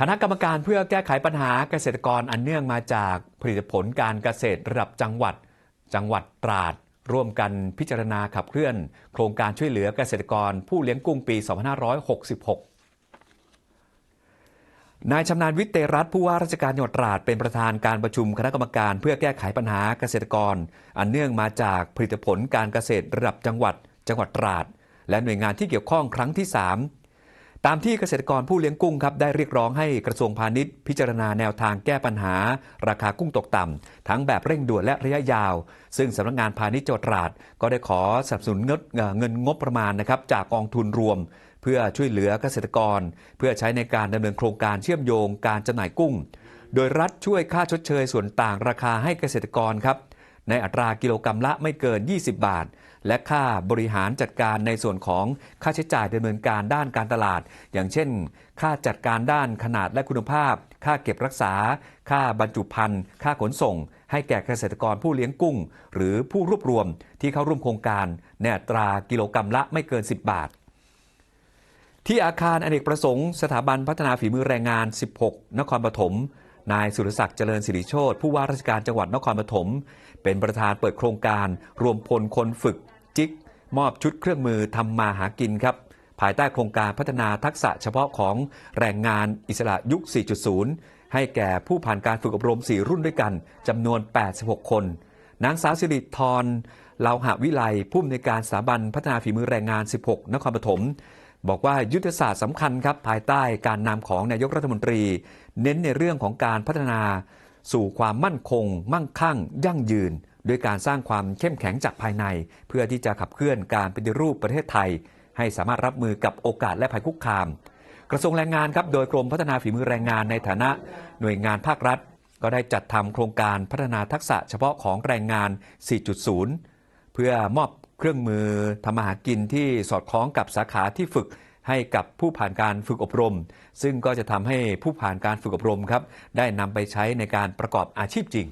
คณะกรรมการเพื่อแก้ไขปัญหาเกษตรกรอันเนื่องมาจากผลิตผลการเกษตรระดับจังหวัด จังหวัดตราด ร่วมกันพิจารณาขับเคลื่อน โครงการช่วยเหลือเกษตรกรผู้เลี้ยงกุ้งปี 2566 นายชำนาญวิเตรัตผู้ว่าราชการจังหวัดตราดเป็นประธานการประชุมคณะกรรมการเพื่อแก้ไขปัญหาเกษตรกร อันเนื่องมาจากผลิตผลการเกษตรระดับจังหวัด จังหวัดตราด และหน่วยงานที่เกี่ยวข้องครั้งที่ 3 ตามที่เกษตรกรผู้เลี้ยงกุ้งครับได้เรียกร้องให้กระทรวงพาณิชย์ พิจารณาแนวทางแก้ปัญหา ราคากุ้งตกต่ำทั้งแบบเร่งด่วนและระยะยาว ซึ่งสำนักงานพาณิชย์จังหวัดตราดก็ได้ขอสนับสนุนเงินเอ่อเงินงบประมาณนะครับจากกองทุนรวม เพื่อช่วยเหลือเกษตรกร เพื่อใช้ในการดำเนินโครงการเชื่อมโยงการจำหน่ายกุ้ง โดยรัฐช่วยค่าชดเชยส่วนต่างราคาให้เกษตรกรครับ ในอัตรากิโลกรรัมละไม่เกิน 20 บาท และค่าบริหารจัดการในส่วนของค่าใช้จ่ายดำเนินการด้านการตลาด อย่างเช่น ค่าจัดการด้านขนาดและคุณภาพ ค่าเก็บรักษา ค่าบรรจุภัณฑ์ ค่าขนส่ง ให้แก่เกษตรกรผู้เลี้ยงกุ้ง หรือผู้รวบรวมที่เข้าร่วมโครงการในอัตรากิโลกรรัมละไม่เกิน 10 บาทที่อาคารอเนกประสงค์ สถาบันพัฒนาฝีมือแรงงาน 16 นครปฐม นายสุรศักดิ์เจริญสิริโชตผู้ว่าราชการจังหวัดนครปฐมเป็นประธานเปิดโครงการ รวมพลคนฝึกจิก มอบชุดเครื่องมือทำมาหากินครับ ภายใต้โครงการพัฒนาทักษะเฉพาะของแรงงานอิสระยุค 4.0 ให้แก่ผู้ผ่านการฝึกอบรม 4 รุ่นด้วยกันจำนวน 86 คน นางสาวสิริธรเลาหะวิไลผู้อำนวยการสถาบันพัฒนาฝีมือแรงงาน 16 นครปฐม บอกว่ายุทธศาสตร์สำคัญครับภายใต้การนำของนายกรัฐมนตรี เน้นในเรื่องของการพัฒนาสู่ความมั่นคง มั่งคั่ง ยั่งยืนด้วยการสร้างความเข้มแข็งจากภายใน เพื่อที่จะขับเคลื่อนการปฏิรูปประเทศไทย ให้สามารถรับมือกับโอกาสและภัยคุกคาม กระทรวงแรงงานครับโดยกรมพัฒนาฝีมือแรงงานในฐานะ หน่วยงานภาครัฐ ก็ได้จัดทำโครงการพัฒนาทักษะเฉพาะของแรงงาน 4.0 พื่อมอบเครื่องมือทำมาหากินที่สอดคล้องกับสาขาที่ฝึกให้กับผู้ผ่านการฝึกอบรม ซึ่งก็จะทำให้ผู้ผ่านการฝึกอบรมครับ ได้นำไปใช้ในการประกอบอาชีพจริง